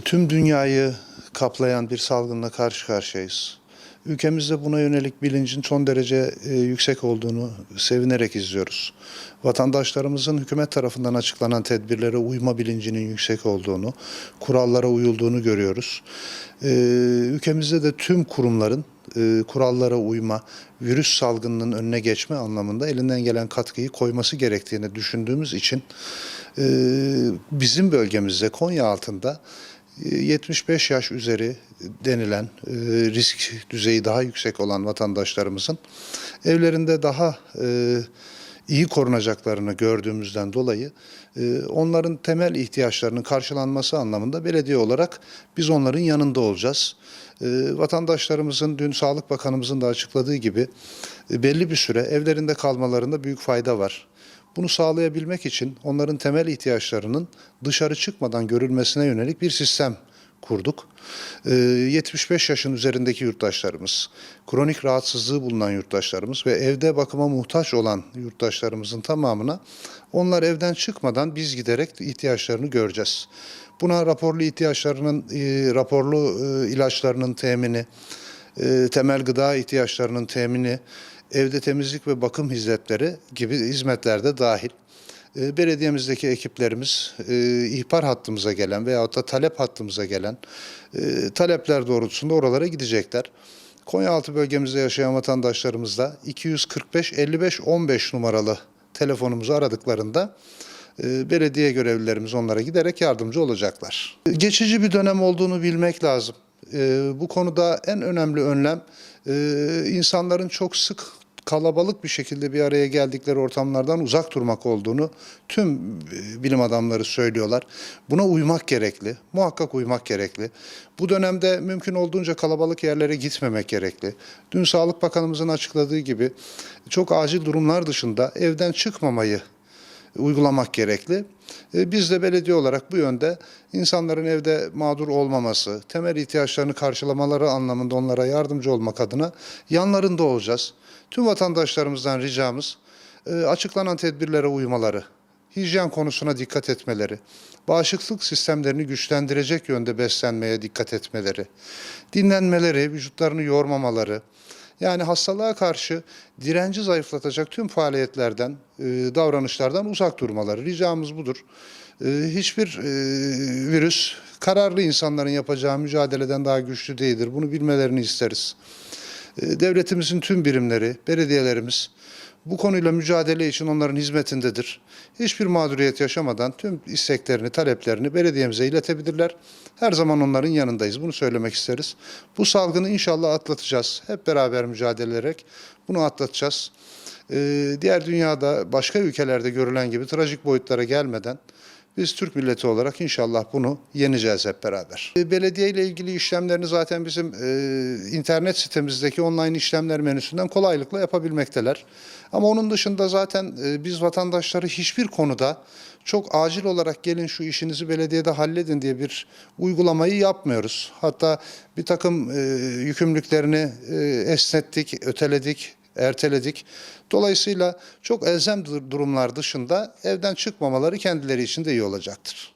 tüm dünyayı kaplayan bir salgınla karşı karşıyayız. Ülkemizde buna yönelik bilincin son derece e, yüksek olduğunu sevinerek izliyoruz. Vatandaşlarımızın hükümet tarafından açıklanan tedbirlere uyma bilincinin yüksek olduğunu, kurallara uyulduğunu görüyoruz. E, ülkemizde de tüm kurumların e, kurallara uyma, virüs salgınının önüne geçme anlamında elinden gelen katkıyı koyması gerektiğini düşündüğümüz için bizim bölgemizde Konya altında 75 yaş üzeri denilen e, risk düzeyi daha yüksek olan vatandaşlarımızın evlerinde daha e, iyi korunacaklarını gördüğümüzden dolayı e, onların temel ihtiyaçlarının karşılanması anlamında belediye olarak biz onların yanında olacağız. Vatandaşlarımızın dün Sağlık Bakanımızın da açıkladığı gibi belli bir süre evlerinde kalmalarında büyük fayda var. Bunu sağlayabilmek için onların temel ihtiyaçlarının dışarı çıkmadan görülmesine yönelik bir sistem kurduk. Ee, 75 yaşın üzerindeki yurttaşlarımız, kronik rahatsızlığı bulunan yurttaşlarımız ve evde bakıma muhtaç olan yurttaşlarımızın tamamına onlar evden çıkmadan biz giderek ihtiyaçlarını göreceğiz. Buna raporlu ihtiyaçlarının, e, raporlu e, ilaçlarının temini, e, temel gıda ihtiyaçlarının temini, evde temizlik ve bakım hizmetleri gibi hizmetler de dahil. E, Belediyemizdeki ekiplerimiz e, ihbar hattımıza gelen veyahut da talep hattımıza gelen e, talepler doğrultusunda oralara gidecekler. Konyaaltı bölgemizde yaşayan vatandaşlarımız da 245 55 15 numaralı telefonumuzu aradıklarında belediye görevlilerimiz onlara giderek yardımcı olacaklar. Geçici bir dönem olduğunu bilmek lazım. Bu konuda en önemli önlem insanların çok sık kalabalık bir şekilde bir araya geldikleri ortamlardan uzak durmak olduğunu tüm e, bilim adamları söylüyorlar. Buna uymak gerekli, muhakkak uymak gerekli. Bu dönemde mümkün olduğunca kalabalık yerlere gitmemek gerekli. Dün Sağlık Bakanımızın açıkladığı gibi çok acil durumlar dışında evden çıkmamayı uygulamak gerekli. E, Biz de belediye olarak bu yönde insanların evde mağdur olmaması, temel ihtiyaçlarını karşılamaları anlamında onlara yardımcı olmak adına yanlarında olacağız. Tüm vatandaşlarımızdan ricamız e, açıklanan tedbirlere uymaları, hijyen konusuna dikkat etmeleri, bağışıklık sistemlerini güçlendirecek yönde beslenmeye dikkat etmeleri, dinlenmeleri, vücutlarını yormamaları, yani hastalığa karşı direnci zayıflatacak tüm faaliyetlerden, e, davranışlardan uzak durmaları. Ricamız budur. E, hiçbir e, virüs kararlı insanların yapacağı mücadeleden daha güçlü değildir. Bunu bilmelerini isteriz. E, devletimizin tüm birimleri, belediyelerimiz bu konuyla mücadele için onların hizmetindedir. Hiçbir mağduriyet yaşamadan tüm isteklerini, taleplerini belediyemize iletebilirler. Her zaman onların yanındayız. Bunu söylemek isteriz. Bu salgını inşallah atlatacağız. Hep beraber mücadele ederek bunu atlatacağız. Ee, diğer dünyada başka ülkelerde görülen gibi trajik boyutlara gelmeden biz Türk milleti olarak inşallah bunu yeneceğiz hep beraber. E, Belediye ile ilgili işlemlerini zaten bizim e, internet sitemizdeki online işlemler menüsünden kolaylıkla yapabilmekteler. Ama onun dışında zaten e, biz vatandaşları hiçbir konuda çok acil olarak gelin şu işinizi belediyede halledin diye bir uygulamayı yapmıyoruz. Hatta bir takım e, yükümlülüklerini e, esnettik, öteledik, erteledik. Dolayısıyla çok elzem dur- durumlar dışında evden çıkmamaları kendileri için de iyi olacaktır.